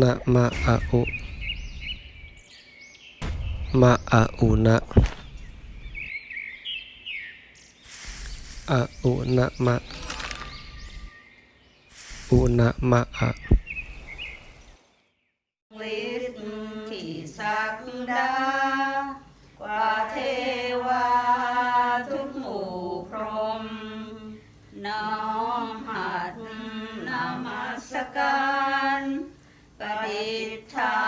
นะมะอะอุ ปฏิทา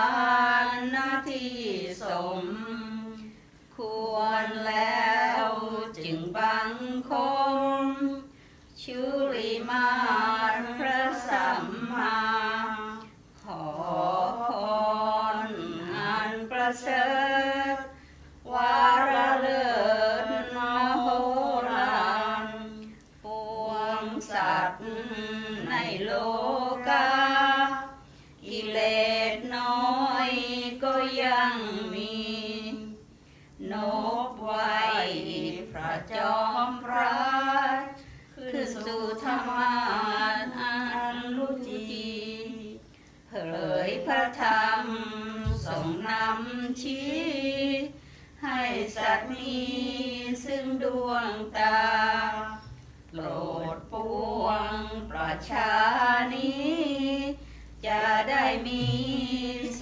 นหน้าที่สม ควรแล้วจึงบังคม ชุลิมานพระสัมมา ขอพรอันประเสริฐ ยังมีนบไว้พระจอมพระขึ้นสู่ธรรมาอันรุจีเผยพระธรรมส่งนำชี้ให้สัตว์มีซึ่งดวงตาโปรดปวงประชานี้ จะได้มี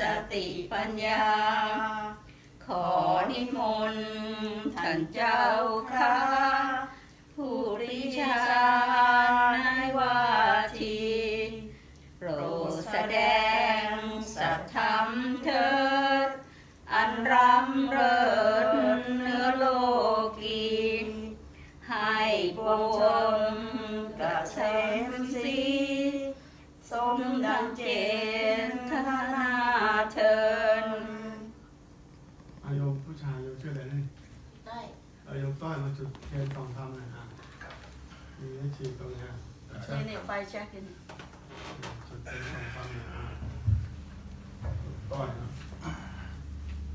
สติปัญญา ขอนิมนต์ท่านเจ้าค่ะผู้ริชา จุดเทียนสองทำหน่อยฮะมีให้ฉีดตรงเนี้ยนี่เนี่ยไฟแช็กนี่จุดเทียนสองทำหน่อยฮะต้อยนะ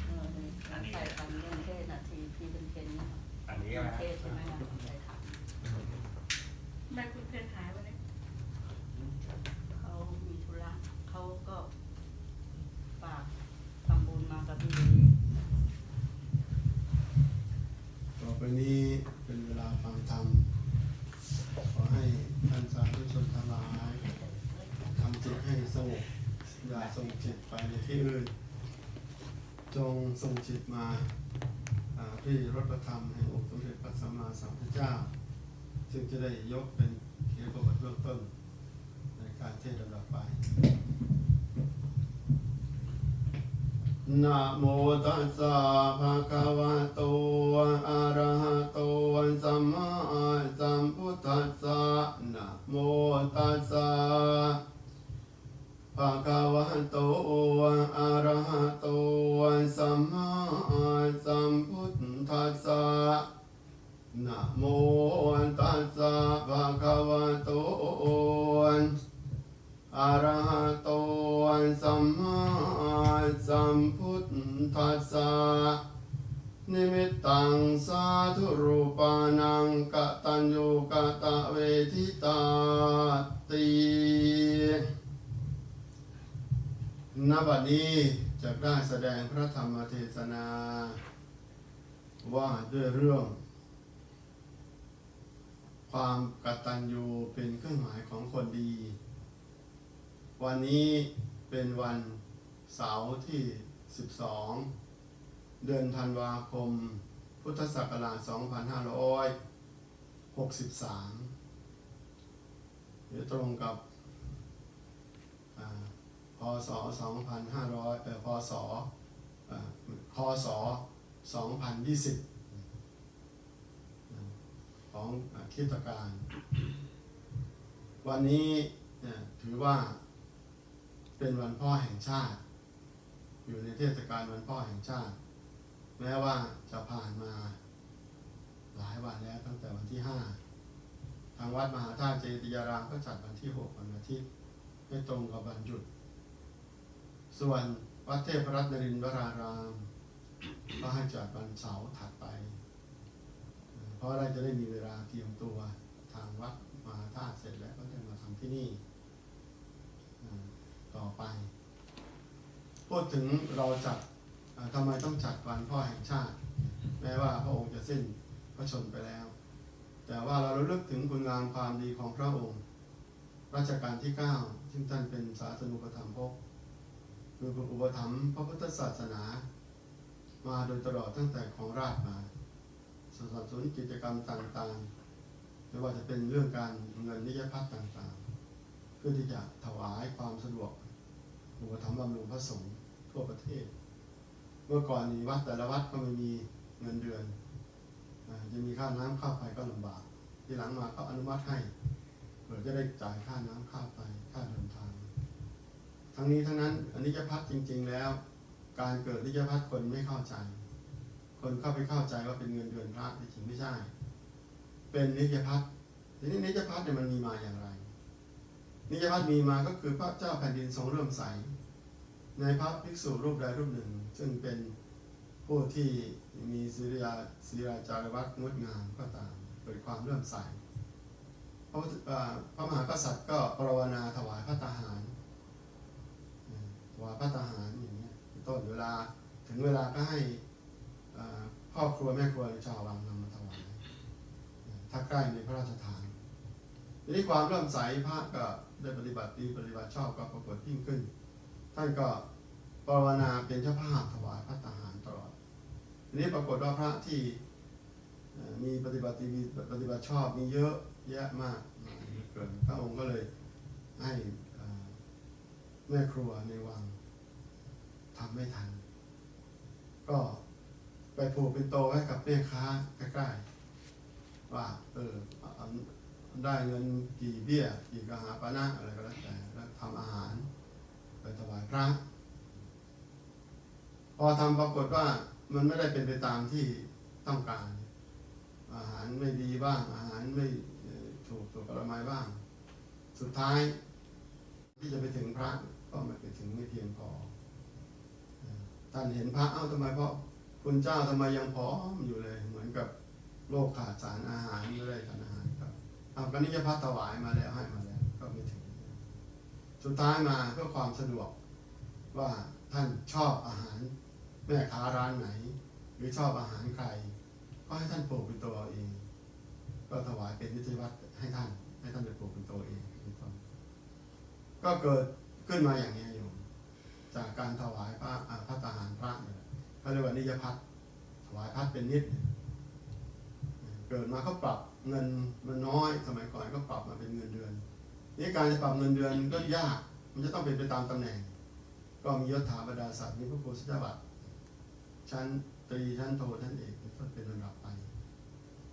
เออนี่ไฟทำเรื่องเทศนาทีพี่เป็นเคนเนี่ยอันนี้เรื่องนะเทศใช่ไหมนะไปถามทำ ไมคุณเพชรหายวันนี้ เขามีธุระเขาก็ฝากทำบุญมากับพี่ ต่อไปนี้เป็นเวลาฟังธรรม ขอให้ท่านสาธุชนทั้งหลายทำจิตให้สงบอย่า ส่งจิตไปในที่อื่น จงส่งจิตมาที่รถประธรรมแห่งองค์สมเด็จพระสัมมาสัมพุทธเจ้า ซึ่งจะได้ยกเป็นเขียนประวัติเบื้องต้นในการเทศน์ลำดับไปนะโมตัสสะภะคะวะโตอะระหะโตสัมมาสัมพุทธัสสะนะโมตัส วะโตอะระหะโตสัมมาสัมพุทธัสสะนิมิตตังสาธุรูปานังกตัญญูกะตะเวทิตาติณบัดนี้จะได้แสดงพระธรรมเทศนา ว่าด้วยเรื่อง ความกตัญญูเป็นเครื่องหมายของคนดี วันนี้เป็นวันเสาร์ที่ 12 เดือนธันวาคม พุทธศักราช 2563 หรือตรงกับพศ 2500เอ่อพศอ่าคศ2020 ของอ่าคริสตการ วันนี้ถือว่าเป็นวันพ่อแห่งชาติ อยู่ในเทศกาลวันพ่อแห่งชาติ แม้ว่าจะผ่านมาหลายวันแล้วตั้งแต่วันที่ห้าทางวัดมหาธาตุเจติยารามก็จัดวันที่หกวันอาทิตย์ให้ตรงกับวันหยุด ส่วนวัดเทพรัตนรินทร์วรารามก็ให้จัดวันเสาร์ถัดไป ราะเราจะได้มีเวลาเตรียมตัวทางวัดมหาธาเสร็จแล้วก็จะมาทำที่นี่ต่อไปพูดถึงเราจัดอ่าทำไมต้องจัดวันพ่อแห่งชาติ แม้ว่าพระองค์จะสิ้นพระชนไปแล้ว แต่ว่าเราระลึกถึงคุณงามความดีของพระองค์รัชกาลที่ 9 ซึ่งท่านเป็นศาสนุปถัมภกคืออุปถัมภ์พระพุทธศาสนา มาโดยตลอดตั้งแต่ของราชมา สนับสนุนกิจกรรมต่างๆ ไม่ว่าจะเป็นเรื่องการเงินนิยพัฒน์ต่างๆ เพื่อที่จะถวายความสะดวกอุปถัมภ์บำรุงพระสงฆ์ทั่วประเทศ เมื่อก่อนนี้วัดแต่ละวัดก็ไม่มีเงินเดือนจะมีค่าน้ำค่าไฟก็ลำบาก ที่หลังมาก็อนุมัติให้เพื่อจะได้จ่ายค่าน้ำค่าไฟค่าเดินทาง ทั้งนี้ทั้งนั้นอนิจจพัฒน์จริง ๆแล้ว การเกิดนิจจพัฒน์คนไม่เข้าใจ คนเข้าไปเข้าใจว่าเป็นเงินเดือนพระที่จริงไม่ใช่ เป็นนิจจพัฒน์ทีนี้นิจจพัฒน์เนี่ยมันมีมาอย่างไร นิจจพัฒน์มีมาก็คือพระเจ้าแผ่นดินทรงเริ่มใสในพระภิกษุรูปใดรูปหนึ่ง ซึ่งเป็นผู้ที่มีศิริยาศิริาจารวัตงดงามก็ตามเกิดความเริ่อมใสพระพระมหากษัตริย์ก็ปรวนาถวายพระตาหารถวายพระตาหารอย่างเงี้ต้นเวลาถึงเวลาก็ให้ พ่อครัวแม่ครัวหรือชาววังนำมาถวายถ้าใกล้ในพระราชทานทีนี้ความเริ่มใสพระก็ได้ปฏิบัติดีปฏิบัติชอบก็ปรากฏยิ่งขึ้น ท่านก็ปรวนาเป็นเจ้าภาพถวายพระตาหารตลอดทีนี้ปรากฏว่าพระที่มีปฏิบัติดีปฏิบัติชอบมีเยอะแยะมากพระองค์ก็เลยให้แม่ครัวในวังทำไม่ทัน ก็ ไปผูกเป็นโตไว้กับแม่ค้าใกล้ๆว่าเออได้เงินกี่เบี้ยกี่กระหาปณะอะไรก็แล้วแต่แล้วทำอาหาร ไปถวายพระพอทำปรากฏว่ามันไม่ได้เป็นไปตามที่ต้องการ อาหารไม่ดีบ้าง อาหารไม่ถูกสุขอนามัยบ้าง สุดท้าย ที่จะไปถึงพระก็ไม่ไปถึงไม่เพียงพอเอ่อท่านเห็นพระเอ้าทำไมเพราะ คุณเจ้าทำไมยังพร้อมอยู่เลย เหมือนกับโรคขาดสารอาหารไม่ได้ทานอาหารครับเอาก็นิจพระถวายมาแล้วให้มาแล้ว ก็ไม่ถึง สุดท้ายมาเพื่อความสะดวกว่าท่านชอบอาหารแม่ค้าร้านไหน หรือชอบอาหารใคร ก็ให้ท่านปลูกเป็นตัวเอง ก็ถวายเป็นนิติวัตรให้ท่าน ให้ท่านไปปลูกเป็นตัวเองเป็นต้นก็เกิดขึ้นมาอย่างนี้โยมจากการถวายพระพระตาหารพระเนี่ย เขาเรียกว่านิยพัฒน์ถวายพัฒน์เป็นนิด เกิดมาก็ปรับเงินมันน้อย สมัยก่อนก็ปรับมาเป็นเงินเดือนนี่การจะปรับเงินเดือนก็ยาก มันจะต้องเป็นไปตามตำแหน่ง ก็มียศถาบรรดาศักดิ์มีพระโพธิบัตรชั้นตรีชั้นโทชั้นเอกเป็นต้นเป็นลำดับไป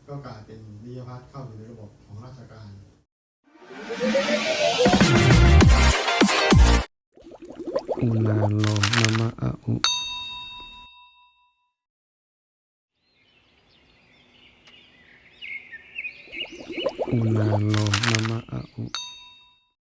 ก็กลายเป็นนิยพัฒเข้าอยู่ในระบบของราชการอุนาโลมะมะอ